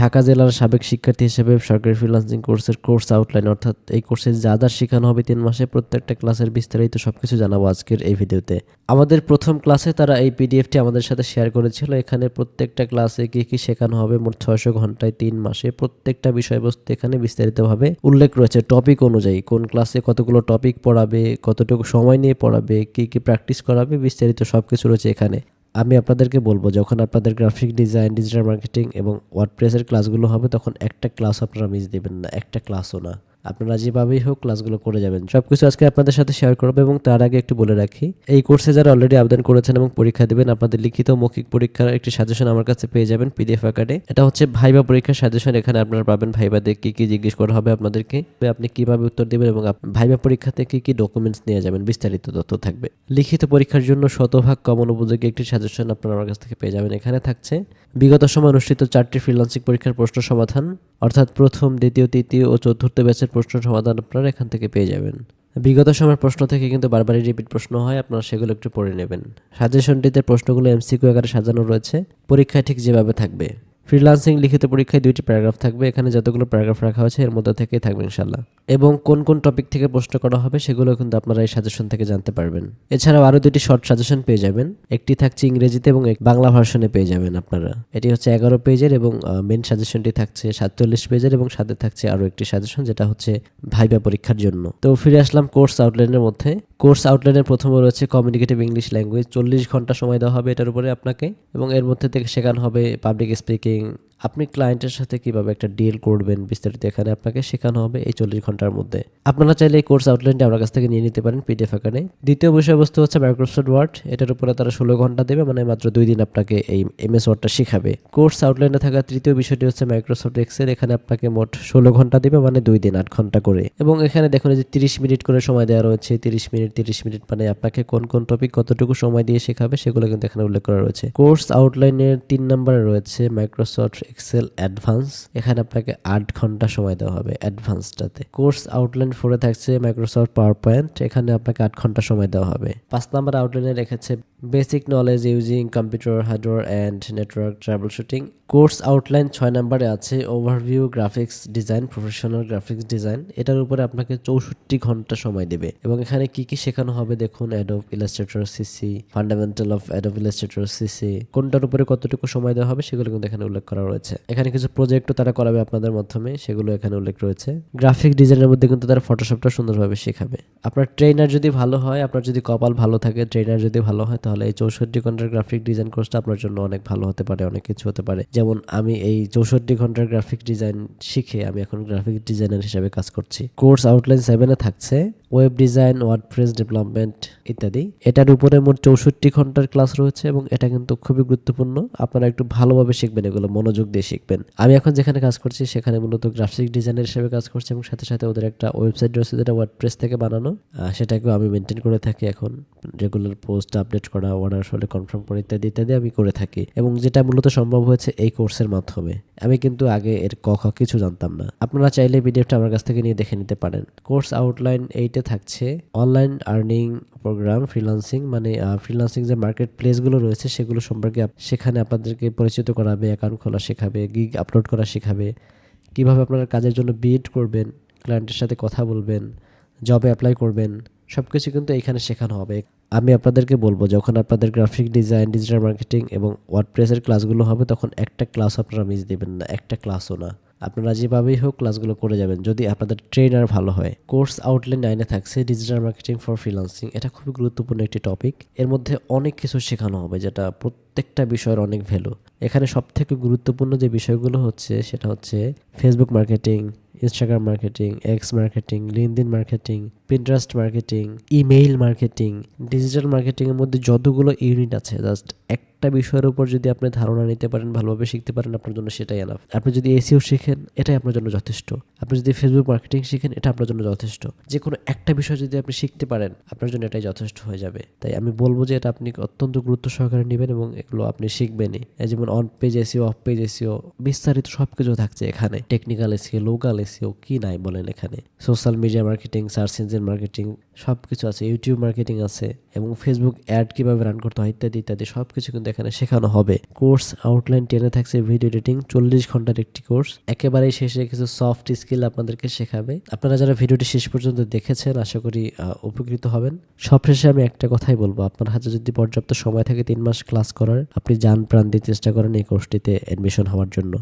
ঢাকা জেলার সাবেক শিক্ষার্থী হিসেবে সরকারি ফ্রিল্যান্সিং কোর্সের কোর্স আউটলাইন অর্থাৎ এই কোর্সে যা যা শেখানো হবে তিন মাসে প্রত্যেকটা ক্লাসের বিস্তারিত সবকিছু জানাব আজকের এই ভিডিওতে। আমাদের প্রথম ক্লাসে তারা এই পিডিএফটি আমাদের সাথে শেয়ার করেছিল। এখানে প্রত্যেকটা ক্লাসে কি কি শেখানো হবে? মোট ছয়শো ঘন্টায় তিন মাসে প্রত্যেকটা বিষয়বস্তু এখানে বিস্তারিতভাবে উল্লেখ রয়েছে। টপিক অনুযায়ী কোন ক্লাসে কতগুলো টপিক পড়াবে, কতটুকু সময় নিয়ে পড়াবে, কি কি প্র্যাকটিস করাবে, বিস্তারিত সবকিছু রয়েছে এখানে। আমি আপনাদেরকে বলব, যখন আপনাদের গ্রাফিক ডিজাইন ডিজিটাল মার্কেটিং এবং ওয়ার্ডপ্রেসের ক্লাসগুলো হবে, তখন একটা ক্লাস আপনারা মিস দেবেন না, একটা ক্লাসও না। আপনারা যেভাবেই হোক ক্লাসগুলো করে যাবেন। সবকিছু আজকে আপনাদের সাথে শেয়ার করব এবং তার আগে একটু বলে রাখি, এই কোর্সে যারা অলরেডি আবেদন করেছেন এবং পরীক্ষা দেবেন, আপনাদের লিখিত মৌখিক পরীক্ষার একটি সাজেশন আমার কাছে পেয়ে যাবেন পিডিএফ আকারে। এটা হচ্ছে ভাইবা পরীক্ষার সাজেশন এখানে আপনারা পাবেন ভাইবাতে কি কি জিজ্ঞেস করা হবে আপনাদেরকে। আপনি কীভাবে উত্তর দেবেন এবং ভাইবা পরীক্ষাতে কি কি ডকুমেন্টস নিয়ে যাবেন, বিস্তারিত তথ্য থাকবে। লিখিত পরীক্ষার জন্য শতভাগ কমন উপযোগী একটি সাজেশন আপনারা আমার কাছ থেকে পেয়ে যাবেন, এখানে থাকছে। বিগত সময় অনুষ্ঠিত চারটি ফ্রিল্যান্সিং পরীক্ষার প্রশ্ন সমাধান, অর্থাৎ প্রথম, দ্বিতীয়, তৃতীয় ও চতুর্থ ব্যাচের প্রশ্ন সমাধান আপনারা এখান থেকে পেয়ে যাবেন। বিগত সময়ের প্রশ্ন থেকে কিন্তু বারবারই রিপিট প্রশ্ন হয়, আপনারা সেগুলো একটু পড়ে নেবেন। সাজেশনটিতে প্রশ্নগুলো এমসিকিউ আকারে সাজানো রয়েছে। পরীক্ষায় ঠিক যেভাবে থাকবে। ফ্রিল্যান্সিং লিখিত পরীক্ষায় দুইটি প্যারাগ্রাফ থাকবে। এখানে যতগুলো প্যারাগ্রাফ রাখা হয়েছে, এর মধ্যে থেকেই থাকবে ইনশাল্লাহ এবং কোন কোন টপিক থেকে প্রশ্ন করা হবে সেগুলো কিন্তু আপনারা এই সাজেশন থেকে জানতে পারবেন। এছাড়াও আরও দুটি শর্ট সাজেশন পেয়ে যাবেন। একটি থাকছে ইংরেজিতে এবং বাংলা ভার্সনে পেয়ে যাবেন আপনারা। এটি হচ্ছে এগারো পেজের এবং মেন সাজেশনটি থাকছে সাতচল্লিশ পেজের এবং সাথে থাকছে আরও একটি সাজেশন যেটা হচ্ছে ভাইবা পরীক্ষার জন্য। তো ফিরে আসলাম কোর্স আউটলাইনের মধ্যে। কোর্স আউটলাইনের প্রথমে রয়েছে কমিউনিকেটিভ ইংলিশ ল্যাঙ্গুয়েজ চল্লিশ ঘণ্টা সময় দেওয়া হবে এটার উপরে আপনাকে এবং এর মধ্যে থেকে শেখানো হবে পাবলিক স্পিকিং আপনি ক্লায়েন্টের সাথে কীভাবে একটা ডিল করবেন বিস্তারিত এখানে আপনাকে শেখানো হবে এই চল্লিশ ঘণ্টার মধ্যে। আপনারা চাইলে এই কোর্স আউটলাইনটি আমার কাছ থেকে নিয়ে নিতে পারেন পিডিএফ আকারে। দ্বিতীয় বিষয়বস্তু হচ্ছে মাইক্রোসফট ওয়ার্ড এটার উপরে তারা ষোলো ঘণ্টা দেবে মানে মাত্র দুই দিন আপনাকে এই এমএস ওয়ার্ডটা শেখাবে। কোর্স আউটলাইনে থাকা তৃতীয় বিষয়টি হচ্ছে মাইক্রোসফট এক্সেল এখানে আপনাকে মোট ষোলো ঘণ্টা দেবে মানে দুই দিন আট ঘণ্টা করে। এবং এখানে দেখুন যে তিরিশ মিনিট করে সময় দেওয়া রয়েছে, তিরিশ মিনিট তিরিশ মিনিট মানে আপনাকে কোন কোন টপিক কতটুকু সময় দিয়ে শেখাবে সেগুলো কিন্তু এখানে উল্লেখ করা রয়েছে। কোর্স আউটলাইনের তিন নম্বরে রয়েছে মাইক্রোসফট এক্সেল অ্যাডভান্স এখানে আপনাকে আট ঘণ্টা সময় দেওয়া হবে অ্যাডভান্সটাতে কোর্স আউটলাইন ফোরে থাকছে মাইক্রোসফট পাওয়ার পয়েন্ট এখানে আপনাকে আট ঘণ্টা সময় দেওয়া হবে। পাঁচ নাম্বার আউটলাইনে রেখেছে basic knowledge using computer hardware and network trouble shooting course outline ছয় নম্বরে আছে overview graphics design professional graphics design এটার উপরে আপনাকে চৌষট্টি ঘণ্টা সময় দেবে। এবং এখানে কি কি শেখানো হবে দেখুন Adobe Illustrator CC fundamental of Adobe Illustrator CC কোনটার উপরে কতটুকু সময় দেওয়া হবে সেগুলো কিন্তু এখানে উল্লেখ করা রয়েছে। এখানে কিছু প্রজেক্টও তারা করাবে আপনাদের মাধ্যমে, সেগুলো এখানে উল্লেখ রয়েছে। গ্রাফিক ডিজাইনের মধ্যে কিন্তু তারা ফটোশপটা সুন্দরভাবে শেখাবে। আপনার ট্রেনার যদি ভালো হয়, আপনার যদি কপাল ভালো থাকে ট্রেনার যদি ভালো হয় তাহলে এই চৌষট্টি ঘণ্টার গ্রাফিক ডিজাইন কোর্সটা আপনার জন্য অনেক ভালো হতে পারে, অনেক কিছু হতে পারে। যেমন আমি এই চৌষট্টি ঘণ্টার গ্রাফিক ডিজাইন শিখে আমি এখন গ্রাফিক ডিজাইনার হিসেবে কাজ করছি। কোর্স আউটলাইন সেভেনে থাকছে। ওয়েব ডিজাইন ওয়ার্ডপ্রেস ডেভেলপমেন্ট ইত্যাদি। এটার উপরে মোট চৌষট্টি ঘণ্টার ক্লাস রয়েছে এবং এটা কিন্তু খুবই গুরুত্বপূর্ণ। আপনারা একটু ভালোভাবে শিখবেন এগুলো, মনোযোগ দিয়ে শিখবেন। আমি এখন যেখানে কাজ করছি, সেখানে মূলত গ্রাফিক ডিজাইনার হিসেবে কাজ করছি এবং সাথে সাথে ওদের একটা ওয়েবসাইট রয়েছে যেটা ওয়ার্ডপ্রেস থেকে বানানো। সেটাকেও আমি মেনটেন করে থাকি এখন। রেগুলার পোস্ট আপডেট করা অর্ডার হলে কনফার্ম করা ইত্যাদি ইত্যাদি আমি করে থাকি। এবং যেটা মূলত সম্ভব হয়েছে এই কোর্সের মাধ্যমে। আমি কিন্তু আগে এর ক, খ কিছু জানতাম না। আপনারা চাইলে পিডিএফটা আমার কাছ থেকে নিয়ে দেখে নিতে পারেন। কোর্স আউটলাইন এইটে থাকছে। অনলাইন আর্নিং প্রোগ্রাম ফ্রিলান্সিং মানে ফ্রিলান্সিং যে মার্কেট প্লেসগুলো রয়েছে সেগুলো সম্পর্কে সেখানে আপনাদেরকে পরিচিত করাবে, অ্যাকাউন্ট খোলা শেখাবে, গিগ আপলোড করা শেখাবে। কীভাবে আপনারা কাজের জন্য বিড করবেন, ক্লায়েন্টের সাথে কথা বলবেন, জবে অ্যাপ্লাই করবেন সব কিছু কিন্তু এখানে শেখানো হবে। আমি আপনাদেরকে বলব, যখন আপনাদের গ্রাফিক ডিজাইন ডিজিটাল মার্কেটিং এবং ওয়ার্ডপ্রেসের ক্লাসগুলো হবে, তখন একটা ক্লাস আপনারা মিস দেবেন না, একটা ক্লাসও না। আপনারা যেভাবেই হোক ক্লাসগুলো করে যাবেন, যদি আপনাদের ট্রেনার ভালো হয়। কোর্স আউটলাইন নাইনে থাকছে ডিজিটাল মার্কেটিং ফর ফ্রিলান্সিং এটা খুবই গুরুত্বপূর্ণ একটি টপিক এর মধ্যে অনেক কিছু শেখানো হবে, যেটা প্রত্যেকটা বিষয়ের অনেক ভ্যালু এখানে সব থেকে গুরুত্বপূর্ণ যে বিষয়গুলো হচ্ছে, সেটা হচ্ছে Facebook marketing Instagram marketing X marketing LinkedIn marketing Pinterest marketing email marketing digital মার্কেটিংয়ের মধ্যে যতগুলো ইউনিট আছে জাস্ট একটা বিষয়ের উপর যদি আপনি ধারণা নিতে পারেন, ভালোভাবে শিখতে পারেন, আপনার জন্য সেটাই এনাফ আপনি যদি এসিও শিখেন, এটাই আপনার জন্য যথেষ্ট। আপনি যদি ফেসবুক মার্কেটিং শিখেন, এটা আপনার জন্য যথেষ্ট। যে কোনো একটা বিষয় যদি আপনি শিখতে পারেন, আপনার জন্য এটাই যথেষ্ট হয়ে যাবে। তাই আমি বলব যে এটা আপনি অত্যন্ত গুরুত্ব সহকারে নেবেন এবং এগুলো আপনি শিখবেনই। যেমন on page SEO off page SEO বিস্তারিত সব কিছু থাকছে এখানে। টেকনিক্যাল এসিও লোকাল এসিও কি নাই বলেন এখানে। Social media marketing search engine পেজের মার্কেটিং সব কিছু আছে ইউটিউব মার্কেটিং আছে এবং ফেসবুক অ্যাড কীভাবে রান করতে হয় ইত্যাদি ইত্যাদি সব কিছু কিন্তু এখানে শেখানো হবে। কোর্স আউটলাইন টেনে থাকছে ভিডিও এডিটিং চল্লিশ ঘণ্টার একটি কোর্স একেবারেই শেষে কিছু সফট স্কিল আপনাদেরকে শেখাবে। আপনারা যারা ভিডিওটি শেষ পর্যন্ত দেখেছেন, আশা করি উপকৃত হবেন। সব শেষে আমি একটা কথাই বলব, আপনার হাতে যদি পর্যাপ্ত সময় থাকে তিন মাস ক্লাস করার, আপনি যান প্রাণ দিয়ে চেষ্টা করেন এই কোর্সটিতে অ্যাডমিশন হওয়ার জন্য।